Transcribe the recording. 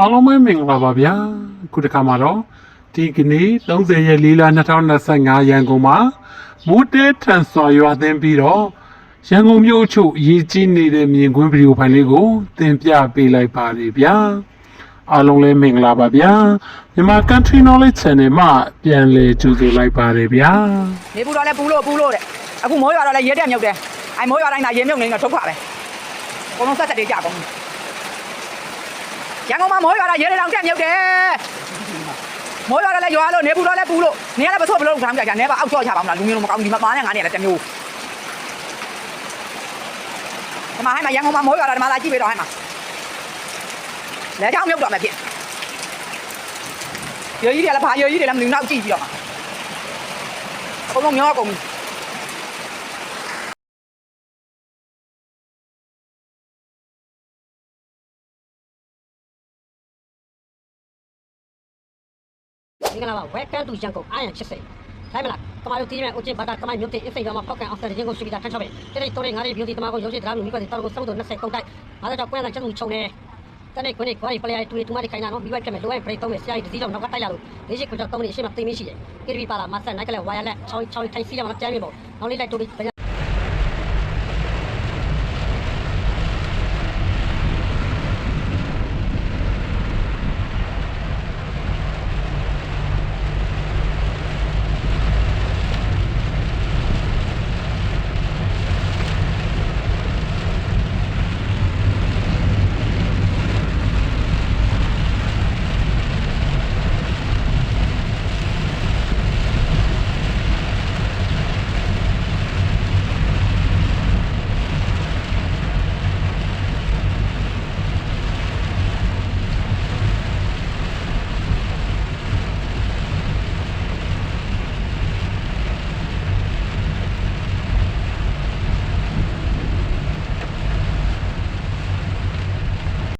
အားလုံးပဲမင်္ဂလာပါဗျာခုတစ်ခါမှာတော့ဒီကနေ့30ရက်4လ2025ရန်ကုန်မှာမိုးတဲထန်စွာရွာသွင်းပြီးတော့ရန်ကုန်မြို့အချို့အရေးကြီးနေတဲ့မြင်ကွင်းဗီဒီယိုဖိုင်လေးကိုတင်ပြပေးလိုက်ပါတယ်ဗျာအားလုံးလည်းမင်္ဂလာပါဗျာမြန်မာ Country Knowledge Channel မှာပြန်လည်ကြိုဆိုလိုက်ပါတယ်ဗျာနေပူတော့လဲပူလို့ပူလို့တဲ့အခုမိုးရွာတော့လဲရေတက်မြုပ်တယ်အဲမိုးရွာတိုင်းသာရေမြုပ်နေတော့ထုတ်ခါပဲအကုန်လုံးဆက်ဆက်တွေကြကုန် ရန်ကုန်မှာမိုးရွာတော့ရေတောင်တက်မြုပ်တယ်မိုးရွာတော့လဲရွာလို့နေပူတော့လဲပူလို့နေရလဲမဆိုးဘလို့ခေါင်းကြကြနေပါအောက်ချော့ချပါမလားလူမျိုးလုံးမကောင်းဒီမှာပါနဲ့ငါနဲ့လည်းတမျိုးဒီမှာဟဲ့မှာရန်ကုန်မှာမိုးရွာတော့ဒီမှာလာကြည့်ပေးတော့ဟဲ့မှာလဲချောင်းမြုပ်တော့မှဖြစ်ရေကြီးတွေလည်းဘာရေကြီးတွေလည်းမလူနောက်ကြည့်ပြီးတော့မှာအကုန်လုံးမျောကုန်ပြီ မင်္ဂလာပါ welcome to ရန်ကုန်အာရန်80တိုင်းမလားကမာတို့တီးမဲ့အုတ်ချင်းဘာသာကမာမြို့တင်အစိမ်တော်မှာဖောက်ကန်အောင်ဆက်ရင်းကိုရှိပြီးသားထမ်းချောက်ပဲတိတိတိုးတဲ့ငါးလေး beauty တမကိုရုံးရှိတရားမျိုးမိကွက်တောက်ကိုစောက်တော့20ကုန်တိုက်ငါတို့ကြောင့်ကွဲတဲ့ချက်မှုခြုံနေတနေ့ခွနေခွာရီပလျာတူတူမတွေခိုင်နာနော်မိဝက်ပြမယ်လိုအပ်ပရိသုံးမယ်ဆရာကြီးတစည်းတော့နောက်ကတိုက်လာလို့လေးရှိခွကြောင့်သုံးနေအရှိမသိမရှိတယ် KTV ပါလာမဆန်နိုင်ကလေးဝါရလက်ချောင်းချောင်းထိုင်စီရမှာတမ်းမြေပေါ့နောက်လေးလိုက်တိုးပြီး